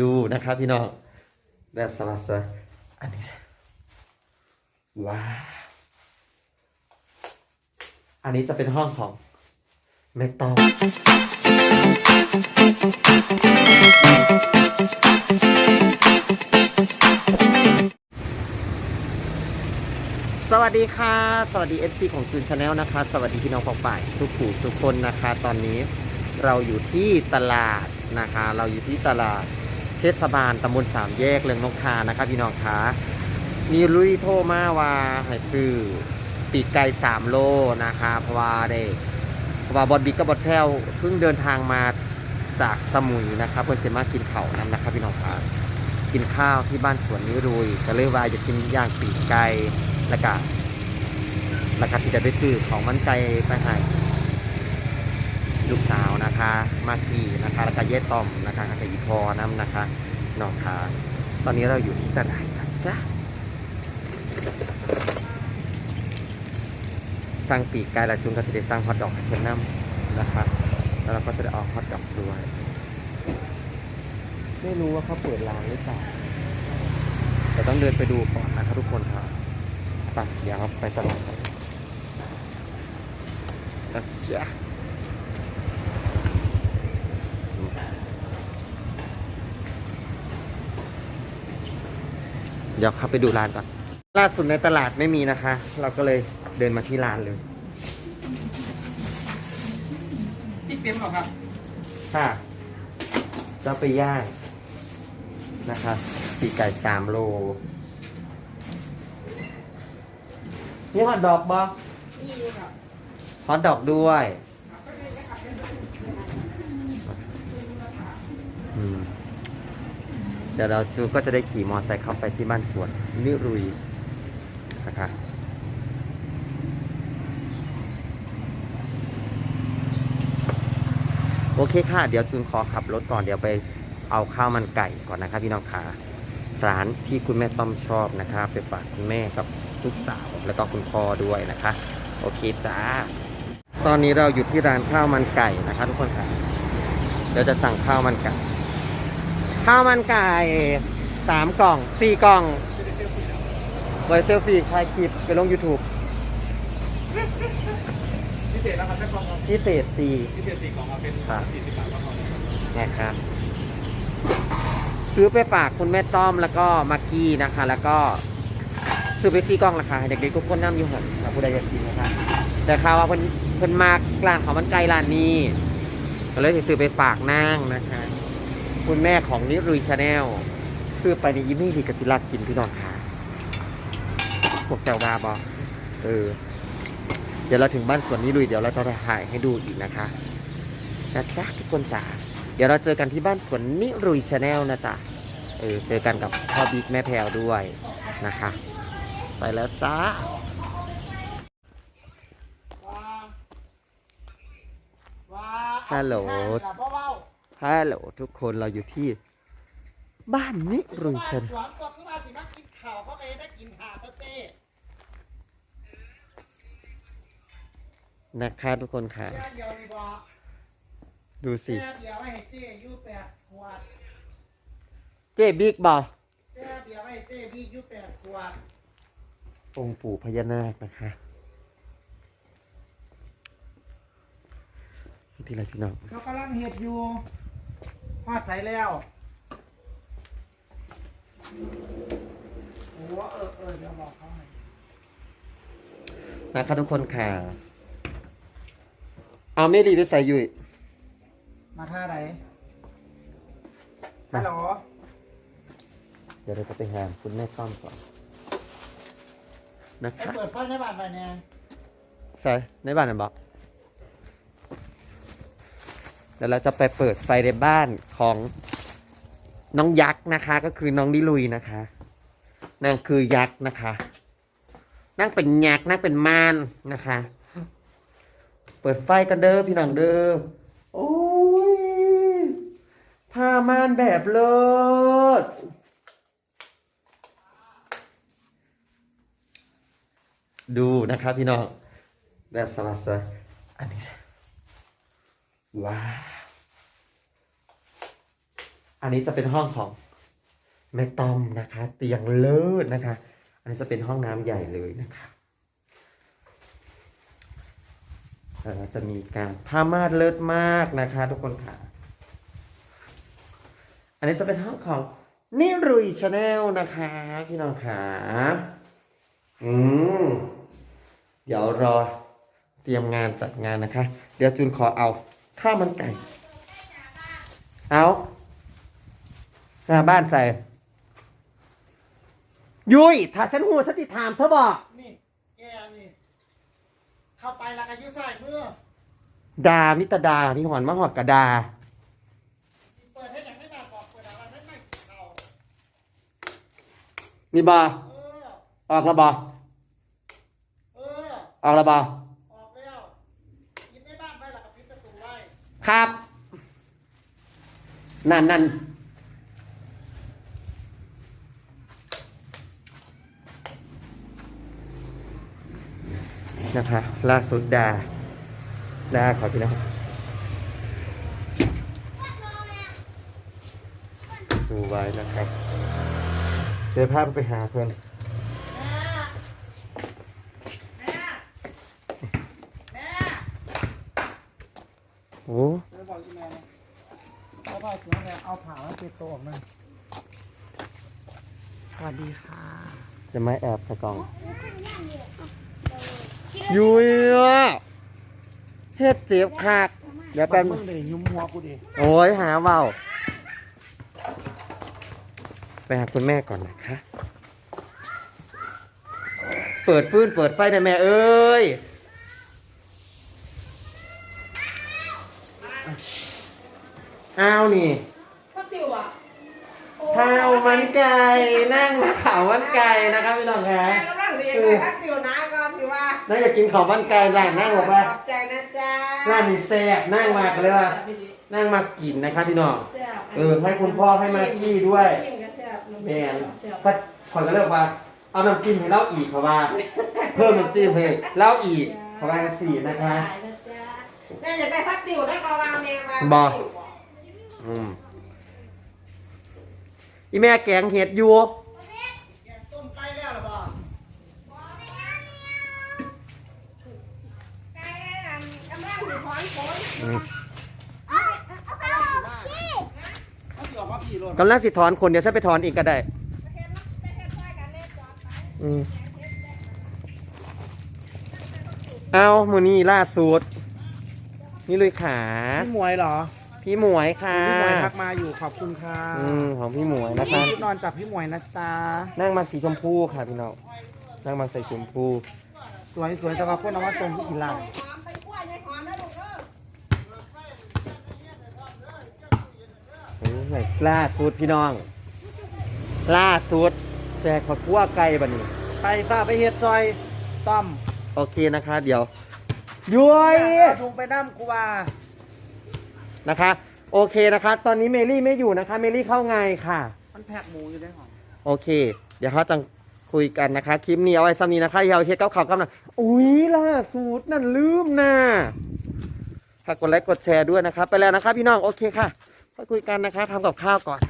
ดูนะครับพี่น้องแบบสลัดสอันนี้ว้าอันนี้จะเป็นห้องของแม่ตอมสวัสดีค่ะ สวัสดีเอฟซีของจูนชาแนลนะคะ สวัสดีพี่น้องปองป่ายสุขูสุคนนะคะ ตอนนี้เราอยู่ที่ตลาดนะคะ เราอยู่ที่ตลาด เทศบาลตำบลสามแยกเรืองนกทานะคะพี่น้องคะมีลุยโทรมาว่าให้ซื้อปีกไก่สามโลนะคะเพราะว่าได้เพราะว่าบอดบิ๊กกับบอดแพลวเพิ่งเดินทางมาจากสมุยนะคะเพื่อนเสมากินเข่าวน้ำนะคะพี่น้องคะกินข้าวที่บ้านสวนนิรุยก็เลยว่าจะกินย่างปีกไก่แล้วก็แล้วก็ที่จะไปซื้อของมันไก่ไปให้ ลูกสาวนะคะ มาขี่นะคะแล้วก็เย่ตอมนะคะกับอีพอน้ำนะคะน้องคะตอนนี้เราอยู่ที่ตลาดกันจ้ะสั่งปีกไก่ละจุนก็จะได้สั่งฮอทดอกให้เพิ่นน้ำนะคะแล้วเราก็จะได้เอาฮอทดอกด้วยไม่รู้ว่าเขาเปิดร้านหรือเปล่าแต่ต้องเดินไปดูก่อนนะครับทุกคนครับไปเดี๋ยวไปตลาดกันนะจ๊ะ ดี๋ยวเข้าไปดูร้านก่อนล่าสุดในตลาดไม่มีนะคะ เราก็เลยเดินมาที่ร้านเลยพี่เต็มหรอครับ ค่ะจะไปย่างนะคะปีกไก่สามโล นี่ฮอตดอกบอนี่ครับฮอตดอกด้วยอืม เดี๋ยวเราจูก็จะได้ขี่มอเตอร์ไซค์เข้าไปที่บ้านสวนนิรุยนะคะโอเคค่ะ เดี๋ยวจูนขอขับรถก่อนเดี๋ยวไปเอาข้าวมันไก่ก่อนนะคะพี่น้องค่ะร้านที่คุณแม่ต้อมชอบนะคะ ไปฝากคุณแม่กับลูกสาวแล้วก็คุณพ่อด้วยนะคะ โอเคจ้า ตอนนี้เราอยู่ที่ร้านข้าวมันไก่นะคะทุกคนค่ะเดี๋ยวจะสั่งข้าวมันไก่ ข้าวมันไก่สามกล่องสี่กล่องไว้เซลฟี่ถ่ายคลิปไปลง YouTube พิเศษนะครับแม่กองครับพิเศษสี่ พิเศษสี่กล่องครับเป็นครับ สี่สิบบาทครับผมนะครับซื้อไปฝากคุณแม่ต้อมแล้วก็มากกี้นะคะ แล้วก็ซื้อไปซีกล้องราคาเด็กๆทุกคนน้ำอยู่หันนะผู้ใดอยากกินนะคะแต่ข่าวว่าเพิ่นเพิ่นมากร้านของมันไกลร้านนี้ก็เลยสิซื้อไปฝากนางนะคะ คุณแม่ของนิรุยชาแนลซื้อไปในยิ้มให้ดีกับศิลากินพี่น้องค่ะพวกเจ้าบาบอเออ เดี๋ยวเราถึงบ้านสวนนิรุยเดี๋ยวเราจะถ่ายให้ดูอีกนะคะนะจ๊ะทุกคนจ๋าเดี๋ยวเราเจอกันที่บ้านสวนนิรุยชาแนลนะจ๊ะเออเจอกันกับพ่อบิ๊กแม่แพรวด้วยนะคะ ไปแล้วจ้าว้าฮัลโหล ฮัลโหลทุกคนเราอยู่ที่ บ้านนิรุชนสวนกบขึ้นมาสิมากินข่าวเขาไปได้กินหาเต้เต้นะคะทุกคนค่ะ เดียวดีบอกดูสิ เดียวให้เจ๊ยูแปดขวดเจ๊บิ๊กบอแค่เดียวให้เจ้พี่อายุแปดขวดองค์ปู่พญานาคนะคะที่ไรพี่น้องเขากำลังเห็ดอยู่ พอดใจแล้ว โอ้เออเออเดี๋ยวบอกเขาให้นะคะทุกคนค่ะ เอาไม่ดีด้วยใส่ยุยมาท่าไหนฮัลโหลเดี๋ยวเราจะไปหาคุณแม่ต้อมก่อนนะไอ้คะเปิดไฟในบ้านไปเนี่ยใส่ในบ้านนะบอก เดี๋ยวเราจะไปเปิดไฟในบ้านของน้องยักษ์นะคะ ก็คือน้องดิลุยนะคะ นางคือยักษ์นะคะนั่งเป็นยักษ์นั่งเป็นมานนะคะ เปิดไฟกันเด้อพี่น้องเด้อโอ้ยผ้ามานแบบเลิศดูนะคะพี่น้องแบบสลัดสวยอันนี้ ว้าวอันนี้จะเป็นห้องของแม่ต้อมนะคะ เตียงเลิศนะคะ อันนี้จะเป็นห้องน้ำใหญ่เลยนะคะแล้วเราจะมีการผ้าม่านเลิศมากนะคะ ทุกคนค่ะ อันนี้จะเป็นห้องของนิรุยชาแนลนะคะพี่น้องค่ะอืมเดี๋ยวรอเตรียมงานจัดงานนะคะ เดี๋ยวจูนขอเอา ข้าวมันไก่ เอาหน้าบ้านใส่ ยุยถ้าฉันหัวฉันติถามเธอบอก นี่แกนี่ เข้าไปแล้วก็ยืดใส่มือดามิตรดาพี่หอนมาหอดกระดา เปิดให้อย่างไม่แบบบอกเปิดอะไรไม่ไม่เข้านี่บอเออออกระบอเออออกระบอ ออกแล้วกินในบ้านไปแล้วก็ปิดประตูไว้ ครับ นั่นนั่นนะคะล่าสุดดาดาขอพี่นะครับดูไว้นะครับ เดี๋ยวพาไปหาเพื่อน แม่แม่แม่ โอ้เดี๋ยวบอกอีแม่เลยเอาผ้าเสียงแม่เอาผ้ามาปิดตัวออกมาสวัสดีค่ะ จะไม่แอบใส่กล่องยุยอะเฮ็ดเจ็บคักเดี๋ยวแป๊บมึงเดี๋ยวยุ่มหัวกูดิโอ้ยหาเบาไปหาคุณแม่ก่อนนะคะ เปิดฟื้นเปิดไฟน่อยแม่เอ้ย อ้าวนี่ข้าวติ๋วอะข้าวมันไก่นั่งมาข่าวมันไก่นะครับพี่น้องคะแม่กำลังสิยังได้ข้าวติ๋วนะก่อนสิว่าน่าอยากกินข้าวมันไก่ร้านนั่งบอกว่าขอบใจนะจ๊ะร้านนี้แซ่บนั่งมากันเลยว่านั่งมากินนะครับพี่น้องแซ่บเออให้คุณพ่อให้มากกี้ด้วยจิ้มก็แซ่บแม่นแซ่บถ้าขอนก็เรียกว่า เอาน้ำจิ้มให้เล่าอีกเพราะว่า เพิ่มน้ำจิ้มให้เล่าอีกเพราะว่าสี่นะคะได้นะจ๊ะแม่อยากได้ข้าวติ๋วได้ก็วางแม่วางบ่อื มอีแม่แกงเห็ดอยู่แกงต้มไก่แล้วเหรอบ่ไก่อันกำลังสิถอนขนอืมเขาสิออกมาผีโลดกำลังสิถอนคนเดี๋ยวฉันไปถอนอีกก็ได้เฮ็ดมาเฮ็ดซอยกันเล่นจอดไปอืมเอามือนี้ล่าสุดนี่เลยขา พี่หมวยเหรอ พี่หมวยค่ะพี่หมวยทักมาอยู่ขอบคุณค่ะอืมของพี่หมวยนะนี่คะชุดนอนจากพี่หมวยนะจ๊ะนั่งมาสีชมพูค่ะพี่น้องนั่งมาใส่ชมพู สวยสวยแต่ว่าคนเอามาส่งที่กินลายหอมไปคั่วยายหอมนะลูกเด้อโอ้ยล่าสุดพี่น้อง ล่าสุดแจกผักกัวไก่บันนี้ ไปฝ้าไปเฮ็ดซอยต้อม โอเคนะคะ เดี๋ยวย้อยเอาถุงไปน้ำกูว่า นะคะ โอเคนะคะ ตอนนี้เมลี่ไม่อยู่นะคะ เมลี่เข้าไงค่ะ มันแพ็กหมูอยู่ในหอมโอเค เดี๋ยวเขาจะคุยกันนะคะ คลิปนี้เอาไว้ซ้ำนี้นะคะอย่าเอาเฮ็ดเก้าข่าวกำลังอุ้ยล่าสุดนั่นลืมนะฝากกดไลค์กดแชร์ด้วยนะคะ ไปแล้วนะคะพี่น้อง โอเคค่ะค่อยคุยกันนะคะทำกับข้าวก่อน